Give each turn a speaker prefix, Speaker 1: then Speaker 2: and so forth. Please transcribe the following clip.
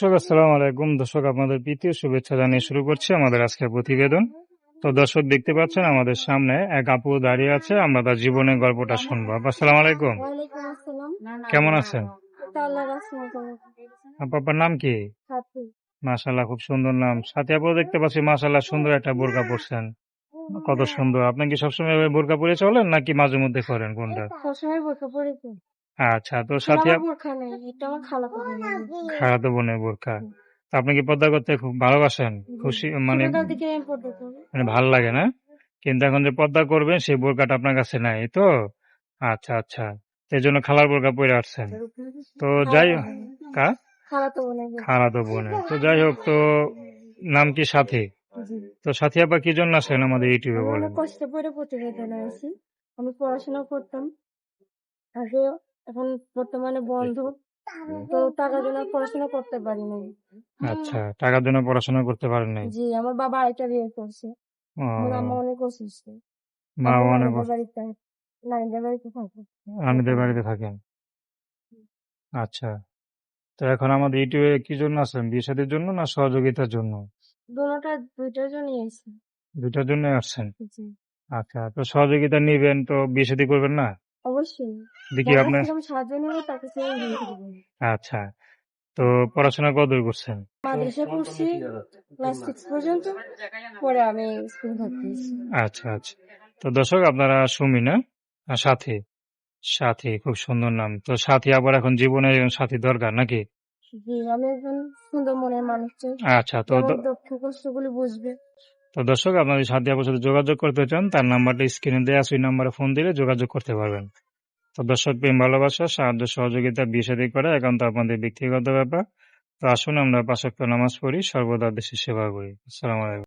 Speaker 1: দর্শক আসসালামু আলাইকুম। দর্শক আপনাদের প্রীতীয় শুভেচ্ছা জানিয়ে শুরু করছি আমাদের আজকের প্রতিবেদন। তো দর্শক দেখতে পাচ্ছেন আমাদের সামনে এক আপু দাঁড়িয়ে আছে আমরা তার জীবনের গল্পটা শুনব। আপু আসসালামু আলাইকুম। কেমন আছেন?
Speaker 2: তা আল্লাহ রাসূল
Speaker 1: আপু আপনার নাম কি? মাশাল্লাহ খুব সুন্দর নাম। সাথে আপু দেখতে পাচ্ছি মাশাল্লাহ সুন্দর একটা বোরকা পরছেন। কত সুন্দর। আপনি কি সবসময় বোরকা পরে চলেন নাকি মাঝে মধ্যে করেন কোনটা?
Speaker 2: সবসময় বোরকা পরেছে
Speaker 1: আচ্ছা তো সাথে
Speaker 2: আমার বোরখা নেই এটা আমার খালা করে
Speaker 1: খালাতো বোনের বোরকা তো আপনি কি পর্দা করতে খুব ভালোবাসেন? খুশি মানে
Speaker 2: ছোটকাল থেকে আমি পড়তে করি।
Speaker 1: মানে ভালো লাগে না? কিন্তু এখন যে পর্দা করবেন সেই বোরকাটা আপনার কাছে নাই তো? আচ্ছা আচ্ছা সেই জন্য খালার বোরকা পরে আসছেন। তো যাই কা?
Speaker 2: খালা তো
Speaker 1: তো বোনের। তো যাই হোক তো নাম কি সাথী? তো সাথী আবার কি জন্য আসেন আমাদের ইউটিউবে
Speaker 2: আমি
Speaker 1: বলেন?
Speaker 2: অনেক কষ্ট করে প্রতিবেদন আছি আমি পড়াশোনা করতাম। আগে এখন বর্তমানে বন্ধ। তো টাকার জন্য পড়াশোনা করতে পারি নাই।
Speaker 1: আচ্ছা টাকার জন্য পড়াশোনা করতে পারেন নাই?
Speaker 2: জি আমার বাবা আরেকটা বিয়ে করছে। আমার আম্মা অনেক অসুস্থ।
Speaker 1: মা অনেক
Speaker 2: নানিদের বাড়িতে নানিদের বাড়িতে থাকে
Speaker 1: আমিদের বাড়িতে থাকেন? আচ্ছা। তো এখন আমাদের ইউটিউবে কি জন্য আসেন বিয়ে শাদীর জন্য না সহযোগিতার জন্য?
Speaker 2: দুটা দুইটার জন্যই আইছি
Speaker 1: দুটার জন্য আসছেন? আচ্ছা তো সহযোগিতা নিবেন তো বিয়ে শাদী করবেন না?
Speaker 2: অবশ্যই।
Speaker 1: দেখি আপনার
Speaker 2: সাহায্য নেব তার কাছে
Speaker 1: আচ্ছা তো পড়াশোনা কতদূর করছেন?
Speaker 2: মাদ্রাসা পড়ছি ক্লাস পর্যন্ত পরে আমি স্কুল ভর্তি
Speaker 1: আচ্ছা আচ্ছা। তো দর্শক আপনারা সুমি না? সাথী। সাথী খুব সুন্দর নাম। তো সাথী আবার এখন জীবনে একজন সাথী দরকার নাকি?
Speaker 2: জি আমি একজন সুন্দর মনের মানুষ চাই।
Speaker 1: আচ্ছা তো
Speaker 2: দুঃখ কষ্টগুলি বুঝবে।
Speaker 1: দর্শক আপনাদের সাথে আপনার সাথে যোগাযোগ করতে চান, তার নাম্বারটা স্ক্রিনে দেওয়া সেই নাম্বারে ফোন দিলে যোগাযোগ করতে পারবেন। তো দর্শক, প্রেম, ভালোবাসা, সাহায্য, সহযোগিতা, বিয়ে শাদী করা একান্ত আপনাদের ব্যক্তিগত ব্যাপার। তো আসুন, আমরা পাশক্ত নামাজ পড়ি, সর্বদা দেশের সেবা করি। আসসালামু আলাইকুম।